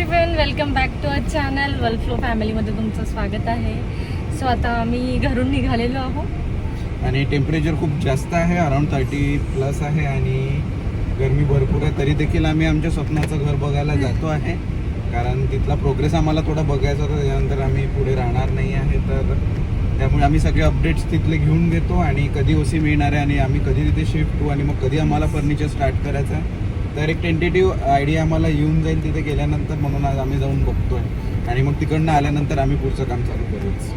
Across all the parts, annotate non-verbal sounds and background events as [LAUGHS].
Everyone welcome back to our channel Wellflow फॅमिलीमध्ये तुमचं स्वागत आहे. सो आता आम्ही घरून निघालेलो आहोत. आणि टेम्परेचर खूप जास्त आहे अराउंड थर्टी प्लस आहे आणि गरमी भरपूर आहे. तरी देखील आम्ही आमच्या स्वप्नाचं घर बघायला जातो आहे. कारण तिथला प्रोग्रेस आम्हाला थोडा बघायचा होता. त्याच्यानंतर आम्ही पुढे राहणार नाही आहे. तर त्यामुळे आम्ही सगळे अपडेट्स तिथले घेऊन घेतो आणि कधी ओसी मिळणार आहे आणि आम्ही कधी तिथे शिफ्ट होऊ आणि मग कधी आम्हाला फर्निचर स्टार्ट करायचं आहे. तर एक टेंटेटिव्ह आयडिया आम्हाला येऊन जाईल तिथे गेल्यानंतर म्हणून आज आम्ही जाऊन बघतोय. आणि मग तिकडनं आल्यानंतर आम्ही पुढचं काम चालू करूच.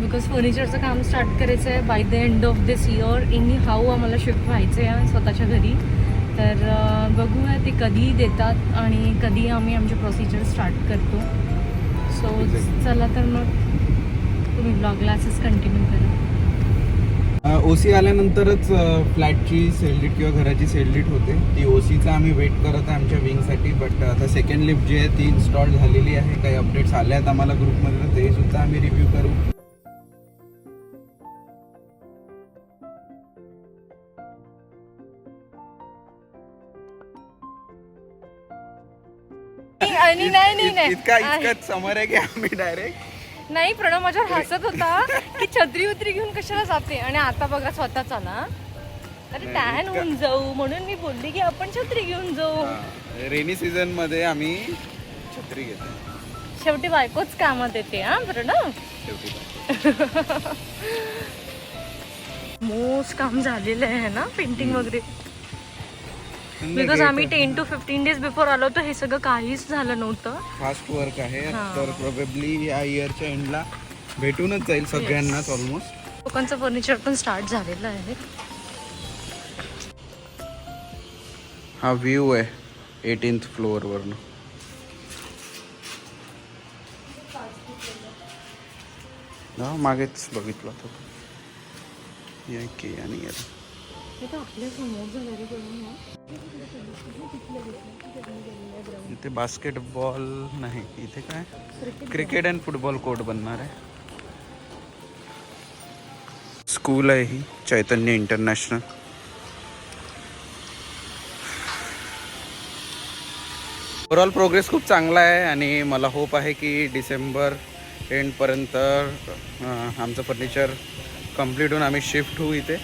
बिकॉज फर्निचरचं काम स्टार्ट करायचं आहे by the end of this year anyhow आम्हाला शिफ्ट व्हायचं आहे स्वतःच्या घरी. तर बघूया ते कधी देतात आणि कधी आम्ही आमचे प्रोसिजर स्टार्ट करतो. So Exactly. चला तर मग तुम्ही ब्लॉगला असंच कंटिन्यू करा. ओसी आल्यानंतरच फ्लॅटची सेलडीट किंवा घराची सेलडीट होते. ती ओसीचा आम्ही वेट करत आहे आमच्या विंगसाठी बट आता सेकंड लिफ्ट जी आहे ती इन्स्टॉल झालेली आहे. काही अपडेट्स आले आहेत आम्हाला ग्रुपमध्ये ते सुद्धा आम्ही रिव्ह्यू करू. आणि नाही नाही इतका आहे. इतकं समोर आहे की आम्ही डायरेक्ट नाही प्रणव माझ्यावर हसत होता की छत्री उतरी घेऊन कशाला जाते? आणि आता बघा स्वतः चला अरे टॅन होऊन जाऊ म्हणून मी बोलली की आपण छत्री घेऊन जाऊ. रेनी सीझनमध्ये आम्ही छत्री घेतो शेवटी बायकोच कामात येते हा प्रणव? शेवटी [LAUGHS] मोस्ट काम झालेलं आहे ना पेंटिंग वगैरे. बिकॉज आम्ही ten to fifteen days before आलो तर हे सगळं काहीच झालं नव्हतं. फास्ट वर्क आहे. हा. तर प्रोबेबली या इयरच्या एंडला भेटूनच जाईल सगळ्यांनाच ऑलमोस्ट लोकांचं फर्निचर पण स्टार्ट झालेलं आहे. हा व्ह्यू आहे एटीन्थ फ्लोअरवरनं हा मागेच बघितलं तो या की आणि या. इथे बास्केटबॉल नाही. इथे काय? क्रिकेट अँड फुटबॉल कोर्ट बनणार आहे. स्कूल आहे ही चैतन्य इंटरनॅशनल ओव्हरऑल प्रोग्रेस खूप चांगला आहे आणि मला होप आहे की डिसेंबर एंडपर्यंत आमचं फर्निचर कंप्लीट होऊन आम्ही शिफ्ट होऊ इथे.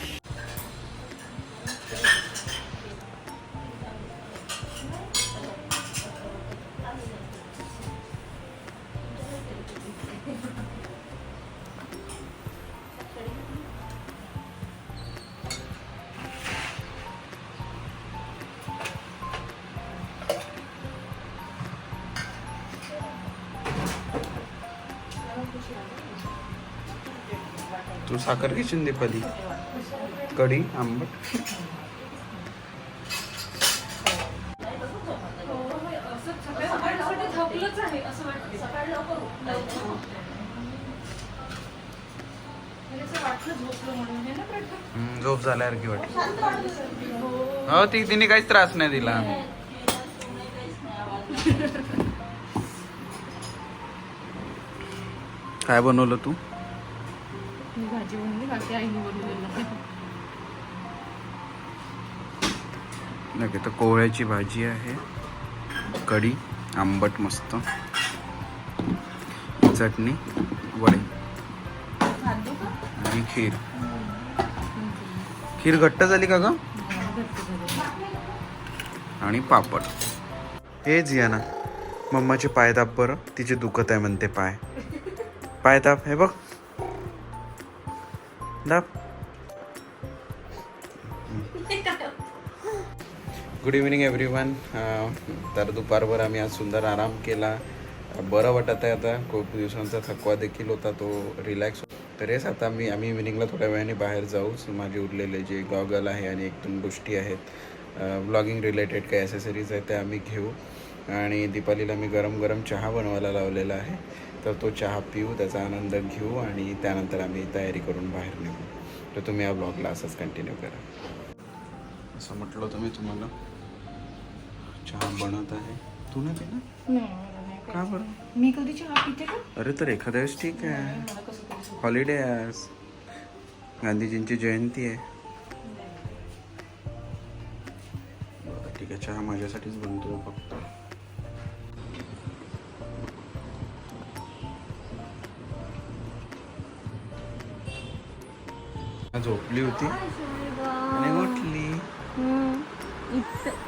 तू साखर घेशील दीपाली कढी आंबट। झोप झाल्यासारखी वाटली हो ती तिने काहीच त्रास नाही दिला काय बनवलं तू? भाजी बनवली बाकी आईने बनवलेलं. आहे नाही तर कोहळ्याची भाजी आहे. कढी आंबट मस्त. चटणी वडे. आणि खीर. खीर घट्ट झाली का ग? आणि पापड. हेच या ना मम्माचे पाय दाब बरं तिचे दुखत आहे म्हणते पाय. पाय दाब हे बघ. गुड इव्हिनिंग एव्हरी वन तर दुपारभर आम्ही आज सुंदर आराम केला. बरं वाटत आहे आता. खूप दिवसांचा थकवा देखील होता तो रिलॅक्स तर हेच आता मी आम्ही इव्हिनिंगला थोड्या वेळाने बाहेर जाऊ. माझे उरलेले जे गॉगल आहे आणि एक दोन गोष्टी आहेत ब्लॉगिंग रिलेटेड काही ॲसेसरीज आहेत त्या आम्ही घेऊ. आणि दीपालीला मी गरम गरम चहा बनवायला लावलेला आहे. तर तो चहा पिऊ त्याचा आनंद घेऊ आणि त्यानंतर आम्ही तयारी करून बाहेर निघू. तर तुम्ही या ब्लॉगला असंच कंटिन्यू करा. असं म्हटलं होतं मी तुम्हाला. चहा बनत आहे. तू नाही पिणार? का बरं? मी कधी चहा पिते का? अरे तर एखाद्या वेळेस ठीक आहे. हॉलिडे आहे आज. गांधीजींची जयंती आहे. ठीक आहे. चहा माझ्यासाठीच बनतो फक्त. झोपली होती. आणि उठली.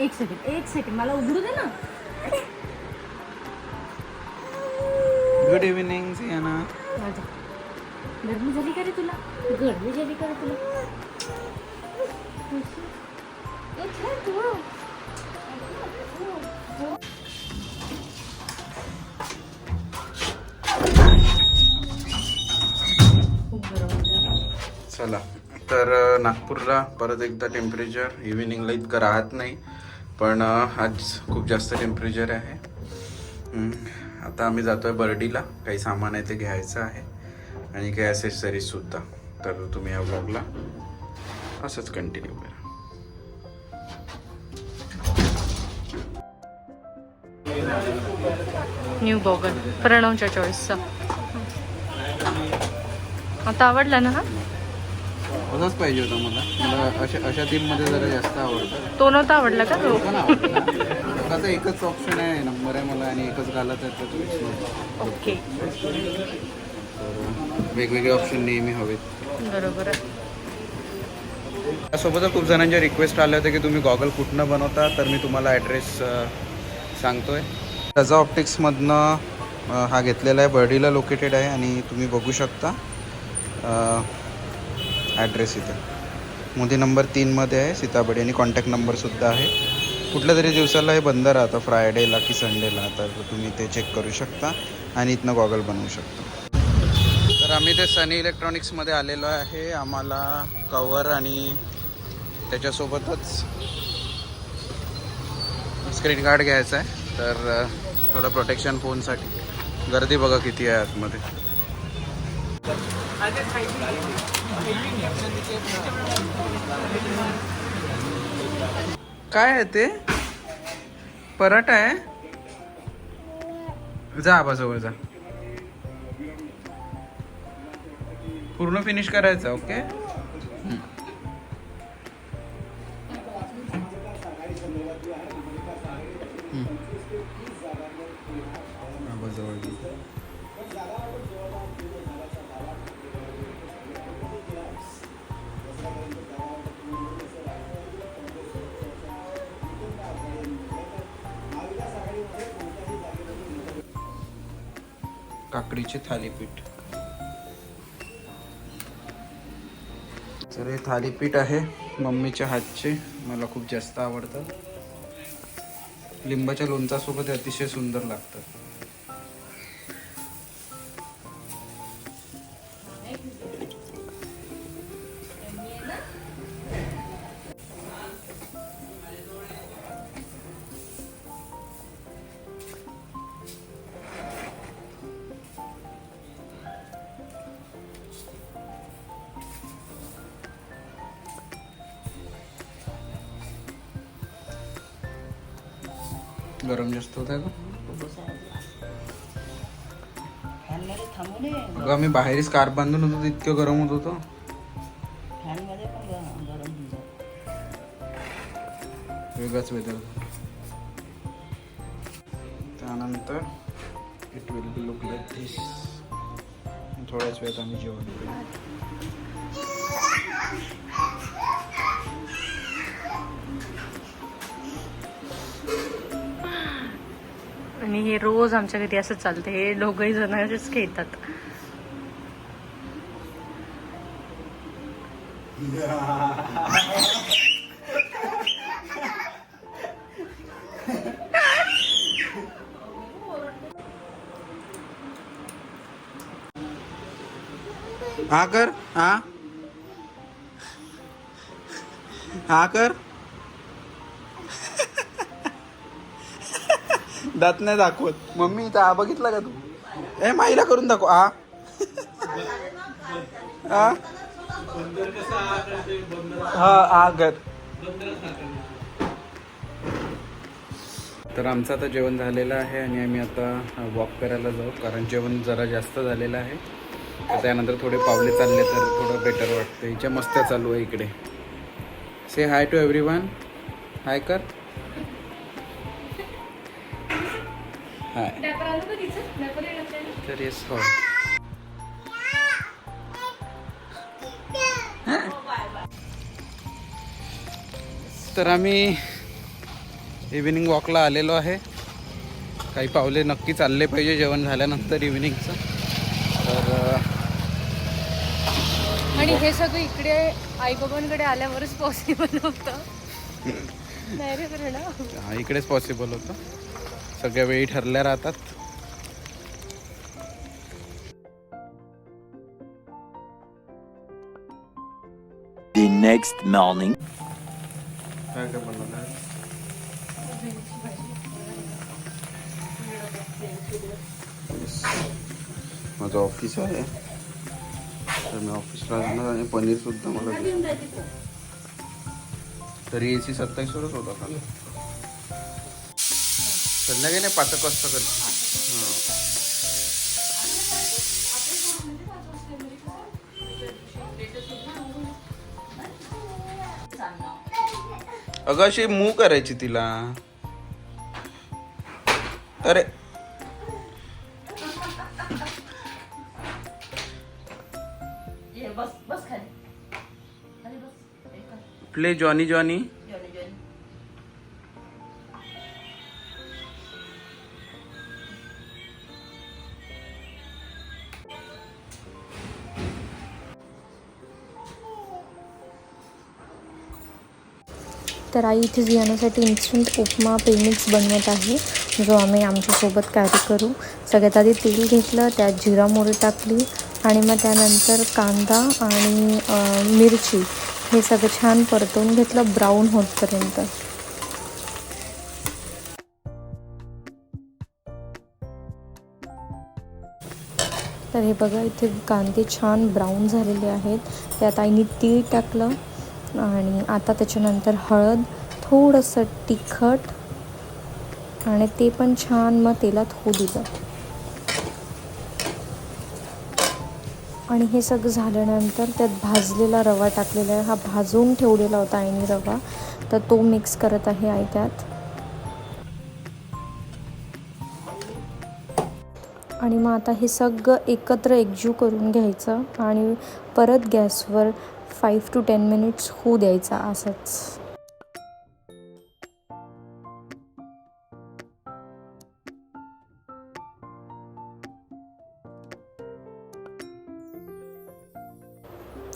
एक सेकंड एक सेकंड मला उघडू दे ना. Good evening Siyana. गरमी झाली का रे तुला? गरमी झाली का रे तुला? [LAUGHS] चला. तर नागपूरला परत एकदा टेम्परेचर इव्हिनिंगला इतकं राहत नाही पण आज खूप जास्त टेम्परेचर आहे. आता आम्ही जातोय बर्डीला. काही सामान आहे ते घ्यायचं आहे. आणि काही ॲसेसरीज सुद्धा. तर तुम्ही या ब्लॉगला असंच कंटिन्यू करा. न्यू बॉगल प्रणवच्या चॉईसचा आता आवडला ना हा? असंच पाहिजे होतं मला. मला अशा अशा थीममध्ये जरा जास्त आवडतं. तो नव्हता आवडला का तो? पण आवडतं आता एकच ऑप्शन आहे नंबर आहे मला आणि एकच घालत आहे तर choice. ओके. तर वेगवेगळे ऑप्शन नेहमी हवेत. बरोबर. आहे त्यासोबतच खूप जणांच्या रिक्वेस्ट आल्या होत्या की तुम्ही गॉगल कुठनं बनवता तर मी तुम्हाला ॲड्रेस सांगतोय. त्याचा ऑप्टिक्समधनं अ, हा घेतलेला आहे. बर्डीला लोकेटेड आहे आणि तुम्ही बघू शकता. ॲड्रेस इथे. मोदी नंबर तीनमध्ये आहे सीताबडी आणि कॉन्टॅक्ट नंबरसुद्धा आहे. कुठल्या तरी दिवसाला हे बंद राहतं फ्रायडेला की संडेला. तर तुम्ही ते चेक करू शकता आणि इथनं गॉगल बनवू शकता. तर आम्ही ते सनी इलेक्ट्रॉनिक्समध्ये आलेलो आहे. आम्हाला कवर आणि त्याच्यासोबतच स्क्रीन गार्ड घ्यायचा आहे. तर थोडं प्रोटेक्शन फोनसाठी गर्दी बघा किती आहे आतमध्ये. काय आहे ते? पराठा आहे. जा आबाजवळ जा. पूर्ण फिनिश करायचं ओके काकडीचे थालीपीठ. तर हे थालीपीठ आहे मम्मीच्या हातचे. मला खूप जास्त आवडतात लिंबाच्या लोणचासोबत अतिशय सुंदर लागतात गरम जास्त होत आहे मी बाहेरच कार अगं आम्ही बांधून होतो तर इतकं गरम होत होतं. वेगळाच वेदर त्यानंतर it will be look like this थोड्याच वेळात आम्ही जेवण आणि हे रोज आमच्या घरी असं चालतं. हे दोघही जण खेळतात. आकर कर हा. हा दात नाही दाखवत. मम्मी इथं हा बघितला का तू? ए माईला करून दाखव हा हा हा तर आमचं आता जेवण झालेलं आहे आणि आम्ही आता वॉक करायला जाऊ कारण जेवण जरा जास्त झालेलं आहे. तर त्यानंतर थोडे पावले चालले तर थोडं बेटर वाटतं. हिच्या मस्त्या चालू आहे इकडे. Say hi to everyone hi कर. तर येस हो. तर आम्ही इव्हिनिंग वॉकला आलेलो आहे. काही पावले नक्की चालले पाहिजे जेवण झाल्यानंतर इव्हिनिंगचं तर आणि हे सगळं इकडे आईबाबांकडे आल्यावरच पॉसिबल होतं. [LAUGHS] नाही रे हा इकडेच पॉसिबल होतं. सगळ्या वेळी ठरल्या राहतात. The next morning. काय काय बनवलं आहे माझं ऑफिस आहे. तर मी ऑफिसला जाणार आणि पनीरसुद्धा मला घे- तरी ए सी सत्तावीसवरच होता का? संध्याकाळी नाही पाच एक वाजता हां. अगं अशी मूव करायची तिला. अरे. ये बस बस खाली. खाली बस कर. Play Johnny Johnny. तर आई इथे जियानासाठी इन्स्टंट उपमा पेमिक्स बनवत आहे. जो आम्ही आमच्यासोबत कॅरी करू. सगळ्यात आधी तेल घेतलं त्यात जिरा मोहरी टाकली आणि मग त्यानंतर कांदा आणि मिरची हे सगळं छान परतवून घेतलं ब्राऊन होतपर्यंत. तर हे बघा इथे कांदे छान ब्राऊन झालेले आहेत. त्यात आईने तीळ टाकलं. आणि आता त्याच्यानंतर हळद थोडंसं तिखट आणि ते पण छान मग तेलात होऊ दिलं. आणि हे सगळं झाल्यानंतर त्यात भाजलेला रवा टाकलेला आहे. हा भाजून ठेवलेला होता आईने रवा. तर तो मिक्स करत आहे आई त्यात. आणि मग आता हे सगळं एकत्र एकजीव करून घ्यायचं आणि परत गॅसवर फाईव्ह टू टेन मिनिट्स होऊ द्यायचा असंच.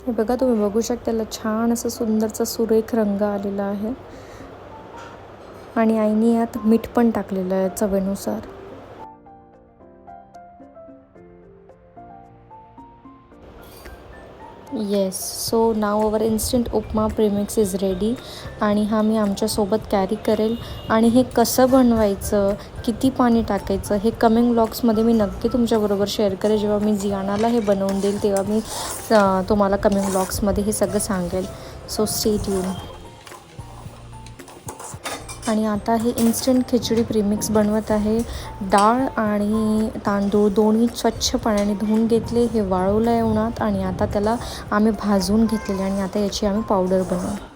हे बघा तुम्ही बघू शकता त्याला छान असं सुंदरचा सुरेख रंग आलेला आहे. आणि आईने यात मीठ पण टाकलेलं आहे चवेनुसार. Yes so now our instant upma premix is ready आणि हा मी आमच्यासोबत कॅरी करेल. आणि हे कसं बनवायचं किती पाणी टाकायचं हे कमिंग ब्लॉग्समध्ये मी नक्की तुमच्याबरोबर शेअर करेल. जेव्हा मी जियानाला हे बनवून देईल तेव्हा मी तुम्हाला कमिंग ब्लॉग्समध्ये हे सगळं सांगेल. सो स्टेट ट्यून आणि आता हे इन्स्टंट खिचडी प्रीमिक्स बनवत आहे. डाळ आणि तांदूळ दोन्ही स्वच्छ पाण्याने धुवून घेतले हे वाळवलं आहे उन्हात आणि आता त्याला आम्ही भाजून घेतलेले आणि आता याची आम्ही पावडर बनवू.